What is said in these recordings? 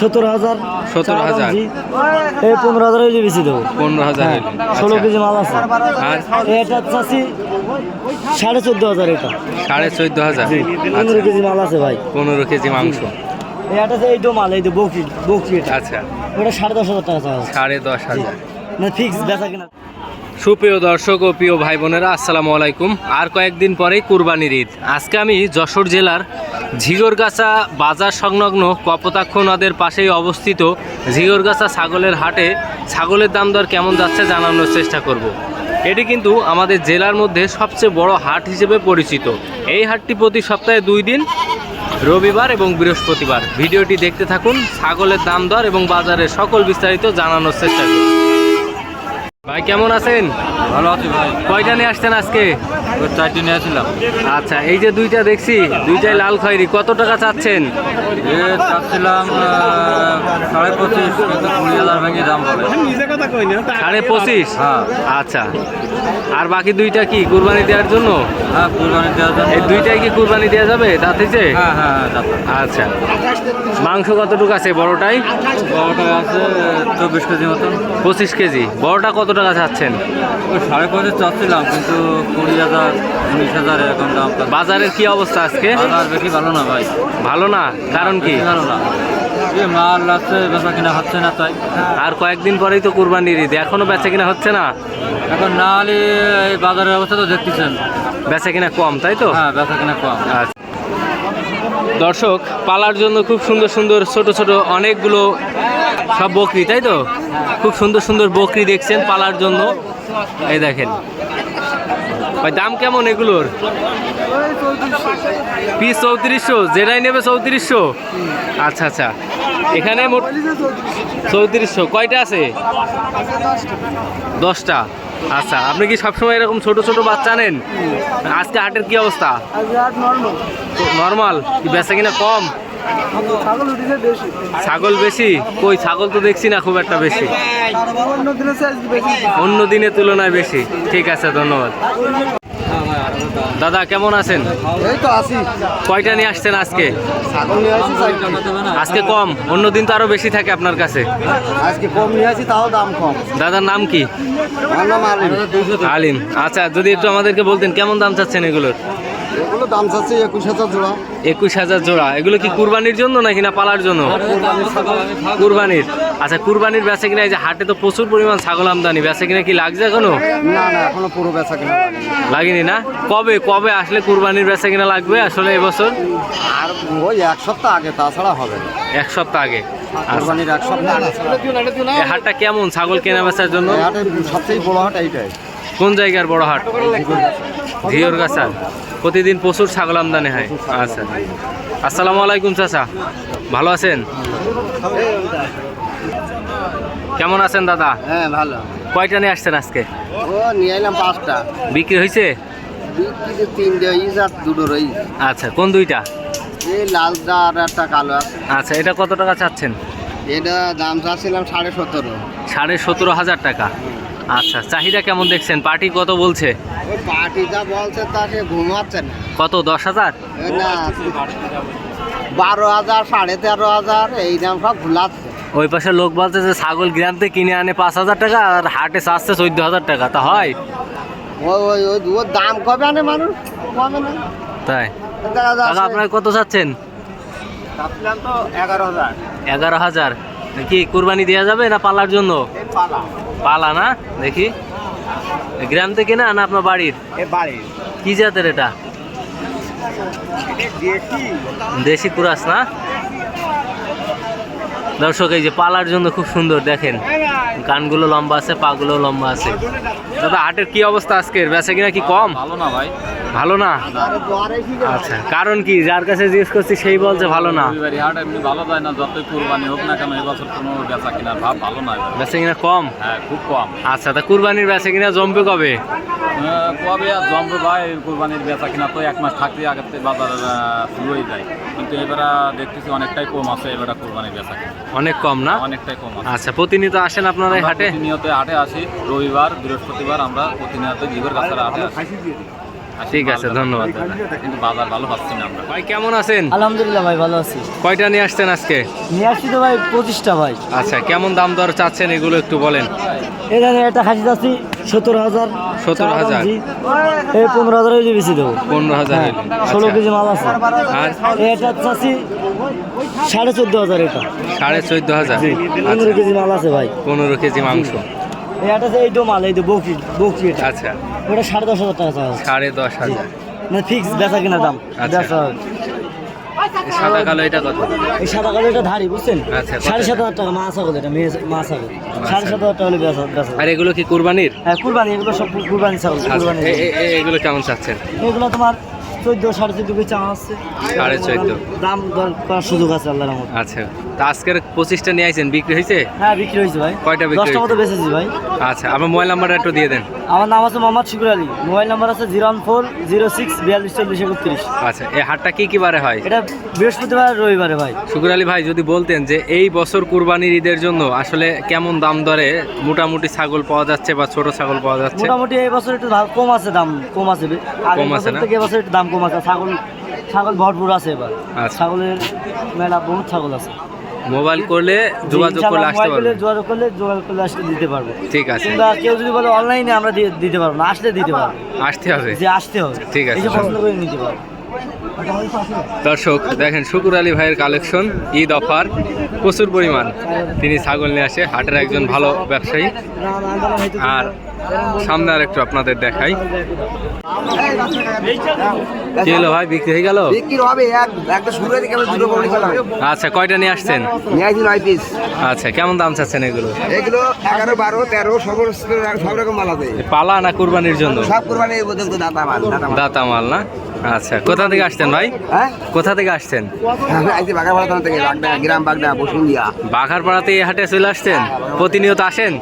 সতেরো হাজার। 17,000 এই পনেরো হাজার হয়ে বেশি দেবো। পনেরো হাজার হ্যাঁ, ষোলো আচ্ছা। কেজি মাল আছে। আর? এটা চাচ্ছি সাড়ে চোদ্দ হাজার এটা। সাড়ে চোদ্দ হাজার। পনেরো কেজি মাল আছে ভাই। পনেরো কেজি মাংস। এটা মাল এই তো বকরি বকরি এটা। আচ্ছা। ওটা সাড়ে দশ হাজার টাকা সাড়ে দশ হাজার। মানে ফিক্স বেচা কিনা। সুপ্রিয় দর্শক ও প্রিয় ভাই বোনেরা আসসালামু আলাইকুম। আর কয়েকদিন পরেই কুরবানির ঈদ। আজকে আমি যশোর জেলার ঝিগরগাছা বাজার সংলগ্ন কপোতাক্ষ নদের পাশেই অবস্থিত ঝিগরগাছা ছাগলের হাটে ছাগলের দাম দর কেমন যাচ্ছে জানানোর চেষ্টা করব। এটি কিন্তু আমাদের জেলার মধ্যে সবচেয়ে বড় হাট হিসেবে পরিচিত। এই হাটটি প্রতি সপ্তাহে দুই দিন রবিবার এবং বৃহস্পতিবার। ভিডিওটি দেখতে থাকুন ছাগলের দাম দর এবং বাজারের সকল বিস্তারিত জানানোর চেষ্টা করুন ভাই কেমন আছেন? ভালো আছি ভাই। কয়টা নিয়ে আসছেন আজকে? চারটি নিয়েছিলাম আচ্ছা এই যে দুইটা দেখছি দুইটাই লাল খয়েরি কত টাকা চাচ্ছেন? এ চাচ্ছিলাম সাড়ে পঁচিশ কুড়ি হাজার ভেঙে দাম বলে সাড়ে পঁচিশ? হ্যাঁ। আচ্ছা। আর বাকি দুইটা কি কুরবানি দেওয়ার জন্য? হ্যাঁ কুরবানি দেওয়ার জন্য। এই দুইটাই কি কুরবানি দেওয়া যাবে তাতেছে হ্যাঁ হ্যাঁ আচ্ছা। মাংস কতটুকু আছে বড়টাই? বড়টা আছে চব্বিশ কেজি মতন। পঁচিশ কেজি। বড়টা কত টাকা চাচ্ছেন? সাড়ে পঁচিশ চাচ্ছিলাম কিন্তু কুড়ি হাজার উনিশ হাজার এরকম দাম বাজারের কি অবস্থা আজকে? বাজার বেশি ভালো না ভাই। ভালো না? কারণ কি? ভালো না। মাল লাগছে বেচা কিনা হচ্ছে না তাই। আর কয়েকদিন পরেই তো কুরবানির ঈদ এখনও বেচা কিনা হচ্ছে না? এখন না হলে এই বাজারের অবস্থা তো দেখতেছেন। বেচা কিনা কম তাই তো? হ্যাঁ বেচা কিনা কম। আচ্ছা। দর্শক পালার জন্য খুব সুন্দর সুন্দর ছোট ছোট অনেকগুলো সব বকরি তাই তো? খুব সুন্দর সুন্দর বকরি দেখছেন পালার জন্য। এই দেখেন। ভাই দাম কেমন এগুলোর? পিস চৌত্রিশশো যেটাই নেবে চৌত্রিশশো? আচ্ছা আচ্ছা। এখানে মোট চৌত্রিশশো। কয়টা আছে? দশটা। আচ্ছা আপনি কি সবসময় এরকম ছোট ছোট বাচ্চা নেন? আজকে হাটের কি অবস্থা? নর্মাল কি বেচা কিনা কম? ছাগল বেশি। কই ছাগল তো দেখছি না খুব একটা বেশি। অন্য দিনের তুলনায় বেশি। ঠিক আছে ধন্যবাদ। দাদা কেমন আছেন? এই তো আসি কয়টা নিয়ে আসছেন আজকে? ছাগল নিয়ে আসি চারটে। আজকে কম অন্য দিন তো আরও বেশি থাকে আপনার কাছে। আজকে কম নিয়ে আসি তাও দাম কম। দাদার নাম কি? আমার নাম আলিম। আলিম। আচ্ছা যদি একটু আমাদেরকে বলতেন কেমন দাম চাচ্ছেন এগুলোর? এগুলো দাম চাচ্ছে একুশ হাজার জোড়া। একুশ হাজার জোড়া। এগুলো কি কুরবানির জন্য নাকি না পালার জন্য? কুরবানির আচ্ছা কুরবানির বেচা কিনা এই যে হাটে তো প্রচুর পরিমাণ ছাগল আমদানি। বেচা কিনা কি লাগছে এখনও? না না এখনও পুরো বেচা কিনা লাগেনি। না? কবে কবে আসলে কুরবানির বেচা কিনা লাগবে আসলে এবছর? আর ওই এক সপ্তাহ আগে তাছাড়া হবে এক সপ্তাহ আগে। কোরবানির এক সপ্তাহ আগে এই হাটটা কেমন ছাগল কেনা বেচার জন্য? সবচেয়ে বড় হাট এইটাই। কোন জায়গার বড় হাট? ঘিওর গাছা প্রতিদিন প্রচুর ছাগল আমদানি হয় আচ্ছা আসসালামু আলাইকুম চাচা। ভালো আছেন? কেমন আছেন দাদা? হ্যাঁ ভালো। কয়টা নিয়ে আসছেন আজকে? ও নিয়ে এলাম পাঁচটা। বিক্রি হয়েছে বিক্রিতে তিনটে ইজ আর দুটো রই আচ্ছা কোন দুইটা? এই লালটা আর একটা কালো আছে। আচ্ছা এটা কত টাকা চাচ্ছেন? এটা দাম চাচ্ছিলাম সাড়ে সতেরো। সাড়ে সতেরো হাজার টাকা। আচ্ছা চাহিদা কেমন দেখছেন? পার্টি কত বলছে? পার্টি যা বলছে তা সে ঘুমাচ্ছে না। কত দশ হাজার? না বারো হাজার সাড়ে তেরো হাজার এই দাম সব ভুলাচ্ছে ওই পাশে লোক বলছে যে ছাগল গ্রামতে কিনে আনে পাঁচ হাজার টাকা আর হাটে চাচ্ছে চোদ্দ হাজার টাকা তা হয়? ওই ওই ওই ওর দাম কবে আনে মানুষ? কবে না তাই? আপনার কত চাচ্ছেন? তো এগারো হাজার। এগারো হাজার। কি কুরবানি দেওয়া যাবে না পালার জন্য? পালা। না? দেখি। গ্রাম থেকে না না আপনার বাড়ির? এ কি জাতের এটা? দেশি কুরাস না? দর্শক এই যে পালার জন্য খুব সুন্দর দেখেন। কানগুলো লম্বা আছে পাগুলো লম্বা আছে। দাদা হাটের কি অবস্থা আজকের? বেচা কিনা কি কম? ভালো না ভাই। ভালো না? আচ্ছা কারণ কি? যার কাছে জিজ্ঞেস করছি সেই বলছে ভালো না। হাট এমনি ভালো যায় না যতই কুরবানি হোক না কেন এবছর কোনো বেচা কিনার ভাব ভালো না। বেচা কিনা কম? হ্যাঁ খুব কম। আচ্ছা তা কুরবানির বেচা কিনা জমবে কবে? কবে আর জমবে ভাই? কুরবানির বেচা কিনা তো এক মাস থাকতে আগের বাজার শুরু হয়ে যায় কিন্তু এবার দেখতেছি অনেকটাই কম আছে এবার কুরবানির বেচা অনেক কম না? অনেকটাই কম আছে। আচ্ছা প্রতিনিয়ত আসেন আপনারা হাটে? প্রতিনিয়ত হাটে আসি রবিবার বৃহস্পতিবার আমরা প্রতিনিয়ত জীবের কাছে হাটে আসি। ঠিক আছে, ধন্যবাদ। কিন্তু বাজার ভালো পাচ্ছি না আমরা। ভাই কেমন আছেন? আলহামদুলিল্লাহ ভাই ভালো আছি। কয়টা নিয়ে আসছেন আজকে? নিয়ে আসছি তো ভাই পঁচিশটা ভাই। আচ্ছা কেমন দাম দর চাচ্ছেন এগুলো একটু বলেন। এখানে একটা খাসি চাচ্ছি সত্তর হাজার 70,000 এই পনেরো হাজার হইলে বেশি দেবো। পনেরো হাজার হ্যাঁ, ষোলো আচ্ছা। কেজি মাল আছে। আর? এটা চাচ্ছি সাড়ে চোদ্দ হাজার এটা। সাড়ে চোদ্দ হাজার? পনেরো কেজি মাল আছে ভাই। পনেরো কেজি মাংস। এটা এই তো মাল এই তো বকরি বকরি আচ্ছা। ওটা সাড়ে দশ হাজার টাকা চাওয়া সাড়ে দশ হাজার। মানে ফিক্স বেচা কিনা দাম। আচ্ছা। বেচা সাদা কালো এটা কত? এই সাদা কালো এটা ধারি বুঝছেন? আচ্ছা, সাড়ে সাত হাজার টাকা মাছ এটা মেয়ে মাছ ছাগল। সাড়ে সাত হাজার টাকা বেচা বেচা আর এগুলো কি কুরবানির? হ্যাঁ কুরবানি এগুলো সব কুরবানি ছাগল আচ্ছা কুরবানি এগুলো কেমন চাচ্ছেন? এগুলো তোমার চোদ্দ সাড়ে চোদ্দ চাওয়া আছে সাড়ে চোদ্দ। দাম দর করার সুযোগ আছে আল্লাহর আচ্ছা। তা আজকের পঁচিশটা নিয়ে আইছেন বিক্রি হয়েছে হ্যাঁ বিক্রি হয়েছে ভাই। কয়টা বিক্রি দশটা মতো হয়েছে? ভাই। আচ্ছা আপনার মোবাইল নাম্বারটা একটু দিয়ে দেন। আমার নাম আছে মোহাম্মদ শুকুর আলী। মোবাইল নাম্বার আছে zero one four zero six বিয়াল্লিশ চল্লিশ একত্রিশ। আচ্ছা এই হাটটা কি কি বারে হয়? এটা বৃহস্পতিবার রবিবারে ভাই। শুকুর আলী ভাই যদি বলতেন যে এই বছর কুরবানির ঈদের জন্য আসলে কেমন দাম দরে মোটামুটি ছাগল পাওয়া যাচ্ছে বা ছোট ছাগল পাওয়া যাচ্ছে? মোটামুটি এই বছর একটু কম আছে দাম কম আছে। কম আছে বছর না? থেকে এবছর একটু দাম কম আছে। ছাগল ছাগল ভরপুর আছে এবার। আচ্ছা। ছাগলের মেলা বহুত ছাগল আছে। মোবাইল করলে যোগাযোগ করলে আসতে করলে যোগাযোগ করলে যোগাযোগ করলে আসলে দিতে পারবে। ঠিক আছে। কিংবা কেউ যদি বলে অনলাইনে আমরা দিতে পারব না আসলে দিতে পারব। আসতে হবে। যে আসতে হবে ঠিক আছে। পছন্দ করে নিতে পারব। দর্শক দেখেন শুকুর আলী ভাইয়ের কালেকশন ঈদ অফার প্রচুর পরিমাণ। তিনি ছাগল নিয়ে আসে হাটের একজন ভালো ব্যবসায়ী। আর সামনে আর একটু আপনাদের দেখাই। কি হলো ভাই? বিক্রি হয়ে গেল? বিক্রি হবে এক একটা শুরু থেকে আমরা দুটো বড়ি খেলাম। আচ্ছা কয়টা নিয়ে আসছেন? নিয়ে আসি নয় পিস আচ্ছা কেমন দাম চাচ্ছেন এগুলো? এগুলো এগারো বারো তেরো সব সব রকম মাল আছে। পালা না কুরবানির জন্য? সব পর্যন্ত দাতা মাল দাতা মাল। না? আচ্ছা কোথা থেকে আসছেন ভাই? হ্যাঁ? কোথা থেকে আসছেন? থেকে গ্রাম বাগদা বাঘারপাড়াতে এই হাটে চলে আসছেন? প্রতিনিয়ত আসেন?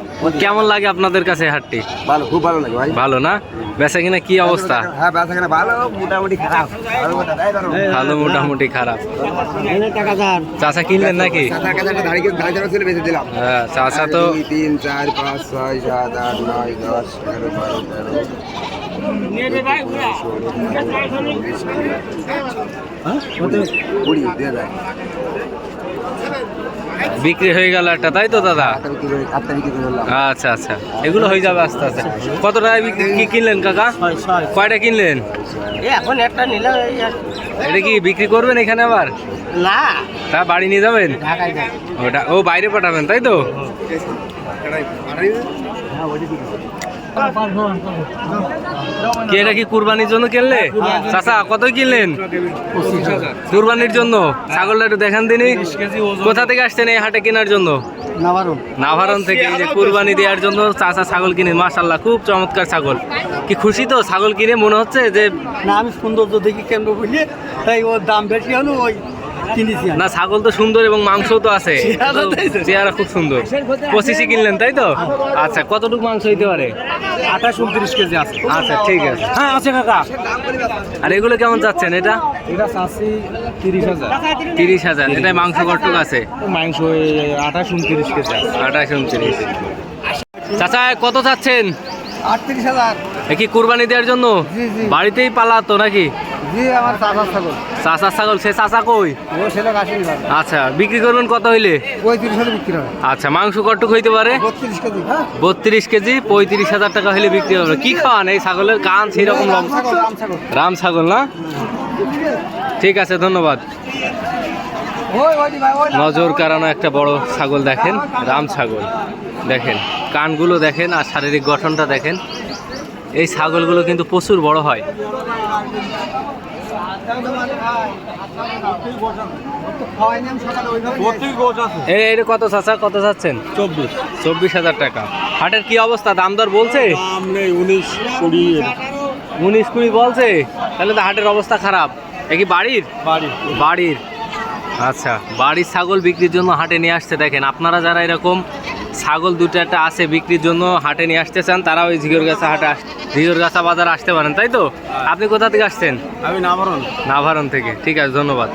কেমন লাগে আপনাদের কাছে হাটটি? ভালো খুব ভালো লাগে ভাই ভালো না বেচা কিনা কি অবস্থা হ্যাঁ বেচা কেনা ভালো মোটামুটি খারাপ ভালো মোটামুটি টাকা কিনলেন নাকি হ্যাঁ চাচা তো তিন চার পাঁচ ছয় সাত আট নয় দশ এগারো বারো তেরো কুড়ি দিয়ে দেয় বিক্রি হয়ে গেল একটা তাই তো দাদা? আচ্ছা আচ্ছা। এগুলো হয়ে যাবে আস্তে আস্তে। কত টাকায় বিক্রি কি কিনলেন কাকা? কয়টা কিনলেন? এখন একটা নিলাম এটা কি বিক্রি করবেন এখানে আবার? না। তা বাড়ি নিয়ে যাবেন? ওটা ও বাইরে পাঠাবেন তাই তো? কি এটা কি কুরবানির জন্য কিনলে? চাচা কত কিনলেন? কুরবানির জন্য। ছাগলটা একটু দেখান দিনই কোথা থেকে আসছেন এই হাটে কেনার জন্য? নাভারণ। থেকে যে কুরবানি দেওয়ার জন্য চাচা ছাগল কিনে মাশাল্লাহ খুব চমৎকার ছাগল। কি খুশি তো ছাগল কিনে মনে হচ্ছে যে না আমি সৌন্দর্য দেখি কেন্দ্র বুঝলি তাই ওর দাম বেশি হলো ওই। না ছাগল তো সুন্দর এবং মাংস তো আছে। চেহারা খুব সুন্দর। পঁচিশে কিনলেন তাই তো? আচ্ছা কতটুকু মাংস হইতে পারে? আঠাশ উনত্রিশ কেজি আছে। আচ্ছা ঠিক আছে। হ্যাঁ আছে কাকা। আর এগুলো কেমন চাচ্ছেন এটা? এটা চাষি তিরিশ হাজার। তিরিশ হাজার এটা মাংস কটুক আছে? মাংস আঠাশ উনত্রিশ কেজি আছে। আঠাশ উনত্রিশ। চাচা কত চাচ্ছেন? আটত্রিশ হাজার। কি কুরবানি দেওয়ার জন্য? জি, জি। বাড়িতেই পালাতো নাকি? আমার চাষার ছাগল। সে কই? ও ছেলে আসেনি আচ্ছা বিক্রি করবেন কত হইলে? পঁয়ত্রিশ হাজার বিক্রি আচ্ছা মাংস কটুক হইতে পারে? বত্রিশ কেজি হ্যাঁ। বত্রিশ কেজি পঁয়ত্রিশ হাজার টাকা বিক্রি হবে। কি খাওয়ান এই ছাগলের কান সেই রকম রাম ছাগল না? ঠিক আছে ধন্যবাদ। নজর কারানো একটা বড় ছাগল দেখেন রাম ছাগল। দেখেন কানগুলো দেখেন আর শারীরিক গঠনটা দেখেন। এই ছাগলগুলো কিন্তু প্রচুর বড় হয়। এটা কত চাচা? কত চাচ্ছেন? চব্বিশ। চব্বিশ হাজার টাকা। হাটের কি অবস্থা? দাম দর বলছে? উনিশ কুড়ি উনিশ কুড়ি বলছে? তাহলে তো হাটের অবস্থা খারাপ। এ কি বাড়ির? বাড়ির। আচ্ছা বাড়ির ছাগল বিক্রির জন্য হাটে নিয়ে আসছে দেখেন। আপনারা যারা এরকম ছাগল দুটো একটা আছে বিক্রির জন্য হাটে নিয়ে আসতে চান তারা ওই ঝিগরগাছা হাটে ঝিগর ঝিগরগাছা বাজার আসতে পারেন তাই তো? আপনি কোথা থেকে আসছেন? আমি নাভারণ। নাভারণ থেকে। ঠিক আছে ধন্যবাদ।